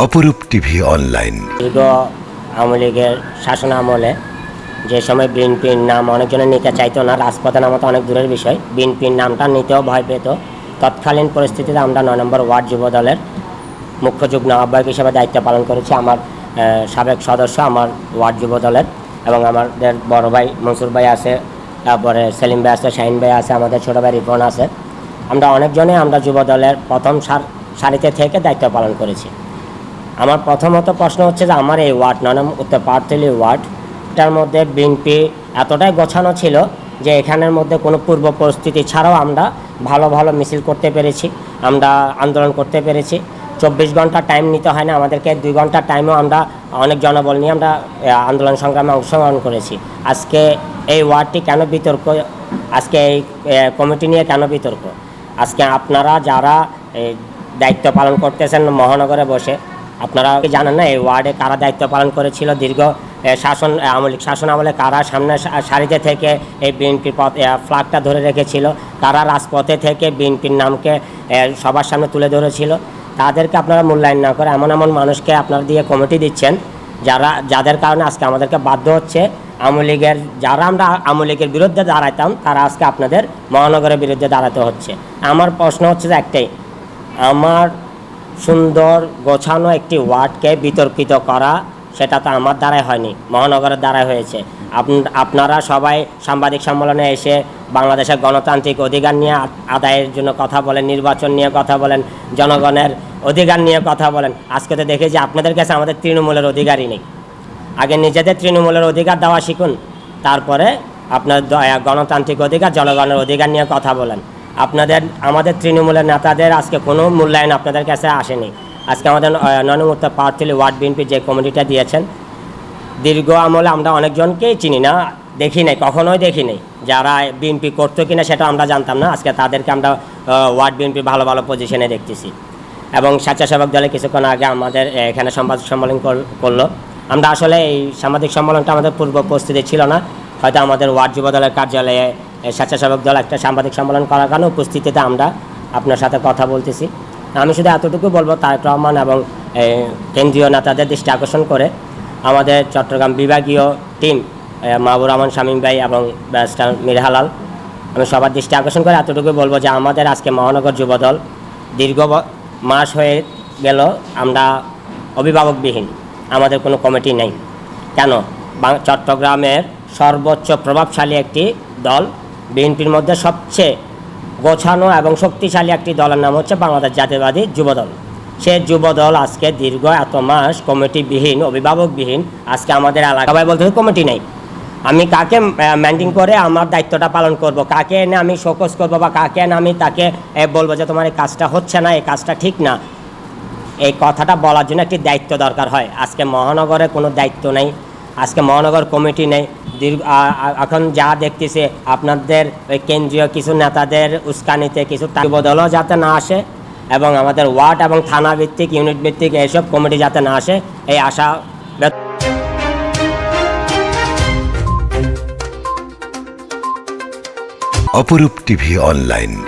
অপরূপ TV online. দীর্ঘ আওয়ামী লীগের শাসন আমলে যে সময় বিএনপির নাম অনেকজনে নিতে চাইতো না রাজপথে নামা তো অনেক দূরের বিষয়। বিএনপির নামটা নিতেও ভয় পেত। তৎকালীন পরিস্থিতিতে আমরা নয় নম্বর ওয়ার্ড যুব দলের মুখ্য যুগ্ম আহ্বায়ক হিসেবে দায়িত্ব পালন করেছি। আমার সাবেক সদস্য আমার ওয়ার্ড যুব দলের এবং আমাদের বড় ভাই মনসুর ভাই আছে, তারপরে সেলিম ভাই আছে, শাহিন ভাই আছে, আমাদের ছোটো ভাই রিপন আছে। আমরা অনেকজনে আমরা যুব দলের প্রথম সার, সারিতে থেকে দায়িত্ব পালন করেছি। আমার প্রথমত প্রশ্ন হচ্ছে যে আমার এই ওয়ার্ড নানাম উত্তর পার্থলি ওয়ার্ডটার মধ্যে বিএনপি এতটাই গোছানো ছিল যে এখানের মধ্যে কোনো পূর্ব পরিস্থিতি ছাড়াও আমরা ভালো ভালো মিছিল করতে পেরেছি, আমরা আন্দোলন করতে পেরেছি। চব্বিশ ঘণ্টা টাইম নিতে হয় না, আমাদেরকে দুই ঘণ্টা টাইমও আমরা অনেক জনবল নিয়ে আমরা আন্দোলন সংগ্রামে অংশগ্রহণ করেছি। আজকে এই ওয়ার্ডটি কেন বিতর্ক? আজকে এই কমিটি নিয়ে কেন বিতর্ক? আজকে আপনারা যারা দায়িত্ব পালন করতেছেন মহানগরে বসে আপনারা জানেন না, এই ওয়ার্ডে কারা দায়িত্ব পালন করেছিল? দীর্ঘ শাসন আমলিক শাসন আমলে কারা সামনে সারিতে থেকে এই বিএনপির পথ ফ্ল্যাগটা ধরে রেখেছিল? কারা রাজপথে থেকে বিএনপির নামকে সবার সামনে তুলে ধরেছিল? তাদেরকে আপনারা মূল্যায়ন না করে এমন এমন মানুষকে আপনারা দিয়ে কমিটি দিচ্ছেন, যারা, যাদের কারণে আজকে আমাদেরকে বাধ্য হচ্ছে। আওয়ামী লীগের, যারা আমরা আওয়ামী লীগের বিরুদ্ধে দাঁড়াইতাম, তারা আজকে আপনাদের মহানগরের বিরুদ্ধে দাঁড়াতে হচ্ছে। আমার প্রশ্ন হচ্ছে যে একটাই, আমার সুন্দর গোছানো একটি ওয়ার্ডকে বিতর্কিত করা, সেটা তো আমার দ্বারাই হয়নি, মহানগরের দ্বারাই হয়েছে। আপ- আপনারা সবাই সাংবাদিক সম্মেলনে এসে বাংলাদেশের গণতান্ত্রিক অধিকার নিয়ে আদায়ের জন্য কথা বলেন, নির্বাচন নিয়ে কথা বলেন, জনগণের অধিকার নিয়ে কথা বলেন। আজকে তো দেখি যে আপনাদের কাছে আমাদের তৃণমূলের অধিকারই নেই। আগে নিজেদের তৃণমূলের অধিকার দেওয়া শিখুন, তারপরে আপনার গণতান্ত্রিক অধিকার, জনগণের অধিকার নিয়ে কথা বলেন। আপনাদের, আমাদের তৃণমূলের নেতাদের আজকে কোনো মূল্যায়ন আপনাদের কাছে আসেনি। আজকে আমাদের ননমুক্ত পার্থিলি ওয়ার্ড বিএনপি যে কমিটিটা দিয়েছেন, দীর্ঘ আমলে আমরা অনেকজনকেই চিনি না, দেখি নাই, কখনোই দেখি নাই। যারা বিএনপি করতো কিনা সেটা আমরা জানতাম না, আজকে তাদেরকে আমরা ওয়ার্ড বিএনপি ভালো ভালো পজিশনে দেখতেছি। এবং স্বেচ্ছাসেবক দলে কিছুক্ষণ আগে আমাদের এখানে সংবাদ সম্মেলন করল। আমরা আসলে এই সাংবাদিক সম্মেলনটা আমাদের পূর্ব প্রস্তুতি ছিল না, হয়তো আমাদের ওয়ার্ড যুব দলের কার্যালয়ে স্বেচ্ছাসেবক দল একটা সাংবাদিক সম্মেলন করার কারণে উপস্থিতিতে আমরা আপনার সাথে কথা বলতেছি। আমি শুধু এতটুকু বলব, তারেক রহমান এবং কেন্দ্রীয় নেতাদের দৃষ্টি আকর্ষণ করে আমাদের চট্টগ্রাম বিভাগীয় টিম মাহবুর রহমান, শামীম ভাই এবং ব্যারিস্টার মিরহালাল আমি সবার দৃষ্টি আকর্ষণ করে এতটুকু বলব যে আমাদের আজকে মহানগর যুবদল দীর্ঘ মাস হয়ে গেল আমরা অভিভাবকবিহীন, আমাদের কোনো কমিটি নেই। কেন? চট্টগ্রামের সর্বোচ্চ প্রভাবশালী একটি দল বিএনপির মধ্যে সবচেয়ে গোছানো এবং শক্তিশালী একটি দলের নাম হচ্ছে বাংলাদেশ জাতীয়বাদী যুবদল। সে যুবদল আজকে দীর্ঘ এত মাস কমিটিবিহীন, অভিভাবকবিহীন, আজকে আমাদের এলাকায় বলতে কমিটি নেই। আমি কাকে ম্যান্ডিং করে আমার দায়িত্বটা পালন করব, কাকে এনে আমি শোকস করব বা কাকে এনে আমি তাকে বলব যে তোমার এই কাজটা হচ্ছে না, এই কাজটা ঠিক না। এই কথাটা বলার জন্য একটি দায়িত্ব দরকার হয়। আজকে মহানগরে কোনো দায়িত্ব নেই। আজকে মহানগর কমিটি নেই। দীর্ঘ এখন যা দেখতেছে, আপনাদের ওই কেন্দ্রীয় কিছু নেতাদের উস্কানিতে কিছু বদলও যাতে না আসে এবং আমাদের ওয়ার্ড এবং থানা ভিত্তিক, ইউনিট ভিত্তিক এইসব কমিটি যাতে না আসে, এই আশা অপরূপ টিভি অনলাইন।